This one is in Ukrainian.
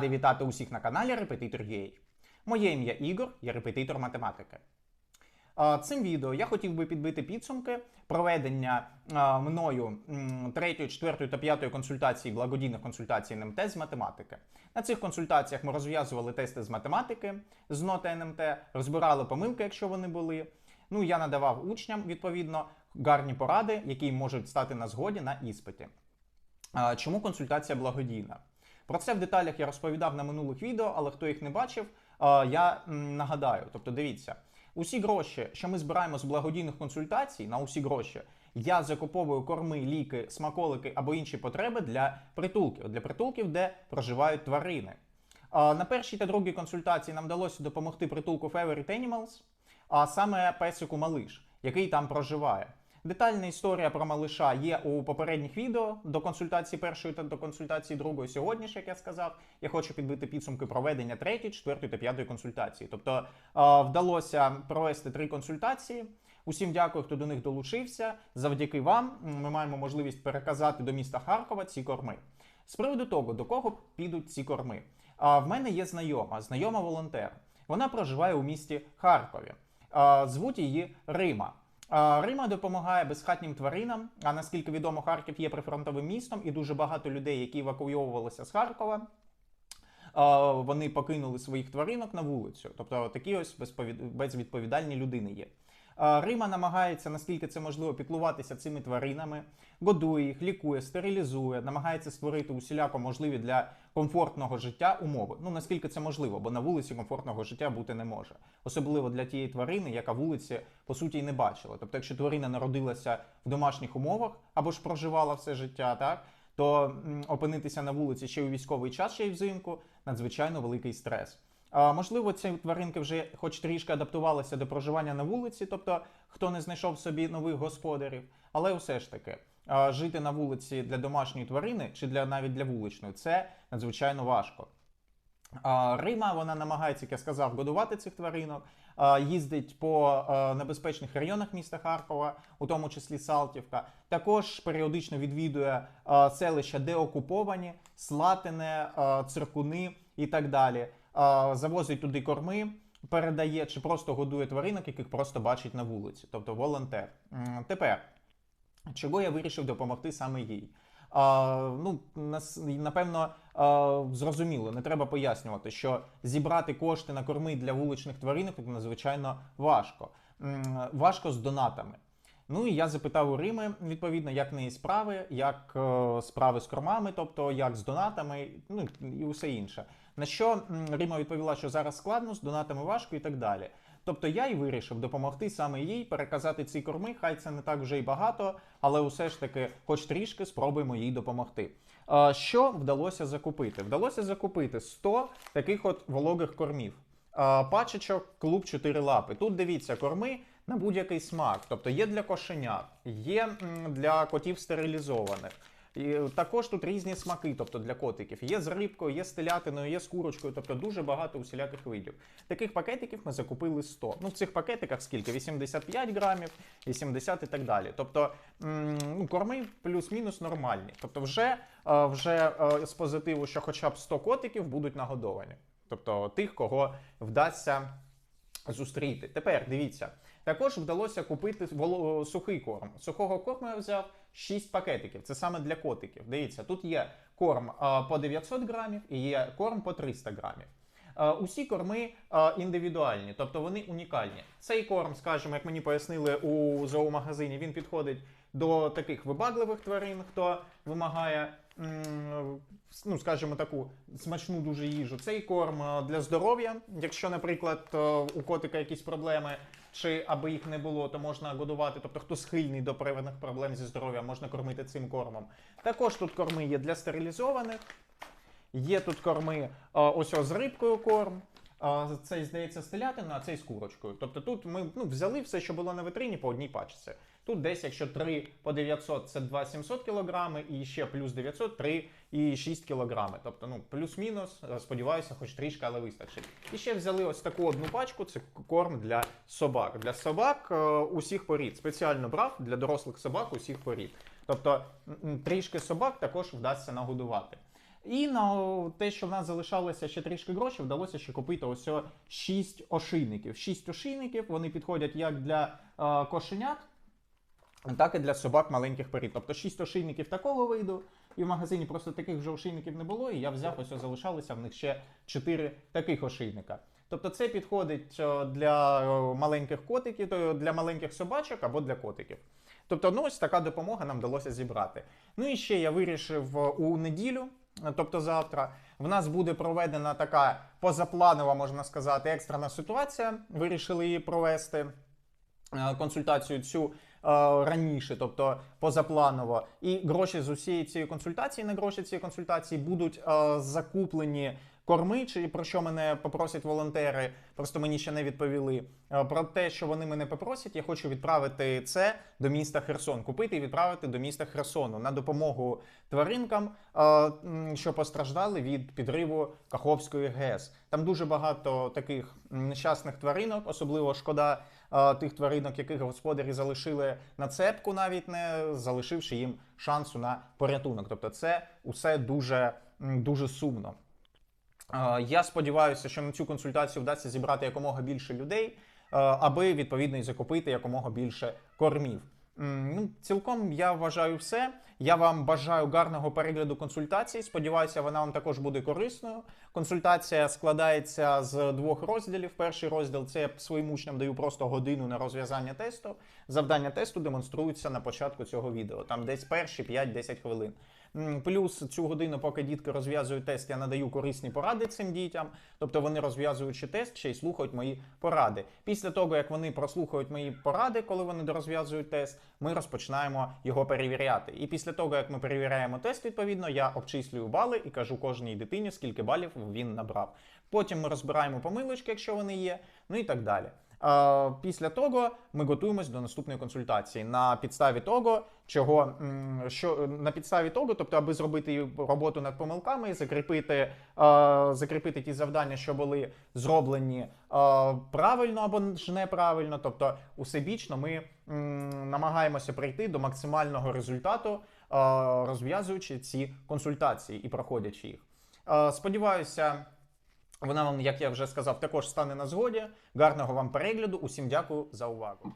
Радий вітати усіх на каналі Репетитор UA. Моє ім'я Ігор, я репетитор математики. Цим відео я хотів би підбити підсумки проведення мною м, третьої, четвертої та п'ятої консультації благодійних консультацій НМТ з математики. На цих консультаціях ми розв'язували тести з математики з ноти НМТ, розбирали помилки, якщо вони були. Ну, я надавав учням відповідно гарні поради, які можуть стати на згоді на іспиті. Чому консультація благодійна? Про це в деталях я розповідав на минулих відео, але хто їх не бачив, я нагадаю. Тобто, дивіться, усі гроші, що ми збираємо з благодійних консультацій, на усі гроші, я закуповую корми, ліки, смаколики або інші потреби для притулків, для притулків, де проживають тварини. На першій та другій консультації нам вдалося допомогти притулку Favorite Animals, а саме песику Малиш, який там проживає. Детальна історія про малиша є у попередніх відео до консультації першої та до консультації другої. Сьогодні як я сказав, я хочу підбити підсумки проведення третьої, четвертої та п'ятої консультації. Тобто е, вдалося провести три консультації. Усім дякую, хто до них долучився. Завдяки вам ми маємо можливість переказати до міста Харкова ці корми. З приводу того, до кого підуть ці корми. А в мене є знайома, знайома волонтер. Вона проживає у місті Харкові. Звуть її Рима. Рима допомагає безхатнім тваринам. А наскільки відомо, Харків є прифронтовим містом, і дуже багато людей, які евакуйовувалися з Харкова, вони покинули своїх тваринок на вулицю. Тобто такі ось безповід- безвідповідальні людини є. Рима намагається, наскільки це можливо, піклуватися цими тваринами, годує їх, лікує, стерилізує, намагається створити усіляко можливі для комфортного життя умови. Ну наскільки це можливо, бо на вулиці комфортного життя бути не може, особливо для тієї тварини, яка вулиці по суті й не бачила. Тобто, якщо тварина народилася в домашніх умовах або ж проживала все життя, так то опинитися на вулиці ще у військовий час, ще й взимку, надзвичайно великий стрес. Можливо, ці тваринки вже хоч трішки адаптувалися до проживання на вулиці, тобто хто не знайшов собі нових господарів, але все ж таки жити на вулиці для домашньої тварини чи для навіть для вуличної це надзвичайно важко. Рима вона намагається, як я сказав, годувати цих тваринок, їздить по небезпечних районах міста Харкова, у тому числі Салтівка. Також періодично відвідує селища, де окуповані, Слатине, а, Циркуни і так далі. Завозить туди корми, передає чи просто годує тваринок, яких просто бачить на вулиці, тобто волонтер. Тепер, чого я вирішив допомогти саме їй? А, ну, напевно, а, зрозуміло, не треба пояснювати, що зібрати кошти на корми для вуличних тваринок надзвичайно важко. Важко з донатами. Ну і я запитав у Рими, відповідно, як неї справи, як е, справи з кормами, тобто як з донатами, ну і усе інше. На що м, Рима відповіла, що зараз складно, з донатами важко і так далі. Тобто я й вирішив допомогти саме їй переказати ці корми. Хай це не так вже й багато, але усе ж таки, хоч трішки, спробуємо їй допомогти. Що вдалося закупити? Вдалося закупити 100 таких от вологих кормів. Пачечок, клуб 4 лапи. Тут дивіться, корми на будь-який смак. Тобто є для кошенят, є для котів стерилізованих. І також тут різні смаки, тобто для котиків. Є з рибкою, є з телятиною, є з курочкою, тобто дуже багато усіляких видів. Таких пакетиків ми закупили 100. Ну, в цих пакетиках скільки? 85 грамів, 80 і так далі. Тобто ну, корми плюс-мінус нормальні. Тобто, вже, е, вже е, з позитиву, що хоча б 100 котиків будуть нагодовані. Тобто тих, кого вдасться зустріти. Тепер дивіться. Також вдалося купити сухий корм. Сухого корму я взяв 6 пакетиків. Це саме для котиків. Дивіться, тут є корм по 900 грамів і є корм по 300 грамів. Усі корми індивідуальні, тобто вони унікальні. Цей корм, скажімо, як мені пояснили у зоомагазині, він підходить до таких вибагливих тварин, хто вимагає, ну, скажімо, таку смачну дуже їжу. Цей корм для здоров'я. Якщо, наприклад, е, у котика якісь проблеми, чи аби їх не було, то можна годувати. Тобто, хто схильний до проявлених проблем зі здоров'ям, можна кормити цим кормом. Також тут корми є для стерилізованих. Є тут корми ось ось з рибкою корм. Цей, здається, з телятиною, а цей з курочкою. Тобто тут ми ну, взяли все, що було на витрині по одній пачці. Тут десь, якщо 3 по 900, це 2700 кг, і ще плюс 900, 3 і 6 кг. Тобто, ну, плюс-мінус, сподіваюся, хоч трішки, але вистачить. І ще взяли ось таку одну пачку, це корм для собак. Для собак е, усіх порід. Спеціально брав для дорослих собак усіх порід. Тобто трішки собак також вдасться нагодувати. І на те, що в нас залишалося ще трішки грошей, вдалося ще купити ось 6 ошийників. 6 ошийників вони підходять як для е, кошенят, так і для собак маленьких порід. Тобто 6 ошийників такого виду, і в магазині просто таких вже ошийників не було, і я взяв ось залишалося в них ще 4 таких ошийника. Тобто це підходить е, для е, маленьких котиків, для маленьких собачок або для котиків. Тобто, ну ось така допомога нам вдалося зібрати. Ну і ще я вирішив е, у неділю, тобто завтра, в нас буде проведена така позапланова, можна сказати, екстрена ситуація. Вирішили її провести е, консультацію цю е, раніше, тобто позапланово. І гроші з усієї цієї консультації, на гроші цієї консультації будуть е, закуплені. Корми, чи про що мене попросять волонтери, просто мені ще не відповіли. Е, Про те, що вони мене попросять, я хочу відправити це до міста Херсон, купити і відправити до міста Херсону на допомогу тваринкам, е, що постраждали від підриву Каховської ГЕС. Там дуже багато таких нещасних тваринок, особливо шкода е, тих тваринок, яких господарі залишили на цепку, навіть не залишивши їм шансу на порятунок. Тобто, це усе дуже, дуже сумно. Я сподіваюся, що на цю консультацію вдасться зібрати якомога більше людей, е, аби відповідно і закупити якомога більше кормів. Ну, цілком я вважаю все. Я вам бажаю гарного перегляду консультації. Сподіваюся, вона вам також буде корисною. Консультація складається з двох розділів. Перший розділ це я своїм учням даю просто годину на розв'язання тесту. Завдання тесту демонструються на початку цього відео. Там десь перші 5-10 хвилин. Плюс цю годину, поки дітки розв'язують тест, я надаю корисні поради цим дітям. Тобто вони розв'язуючи тест, ще й слухають мої поради. Після того, як вони прослухають мої поради, коли вони розв'язують тест, ми розпочинаємо його перевіряти. І після того, як ми перевіряємо тест, відповідно, я обчислюю бали і кажу кожній дитині, скільки балів він набрав. Потім ми розбираємо помилочки, якщо вони є, ну і так далі. Після того ми готуємось до наступної консультації на підставі того, чого що на підставі того, тобто, аби зробити роботу над помилками, закріпити, закріпити ті завдання, що були зроблені правильно або ж неправильно, тобто усебічно ми намагаємося прийти до максимального результату, розв'язуючи ці консультації і проходячи їх. Сподіваюся. Вона вам, як я вже сказав, також стане на згоді. Гарного вам перегляду. Усім дякую за увагу.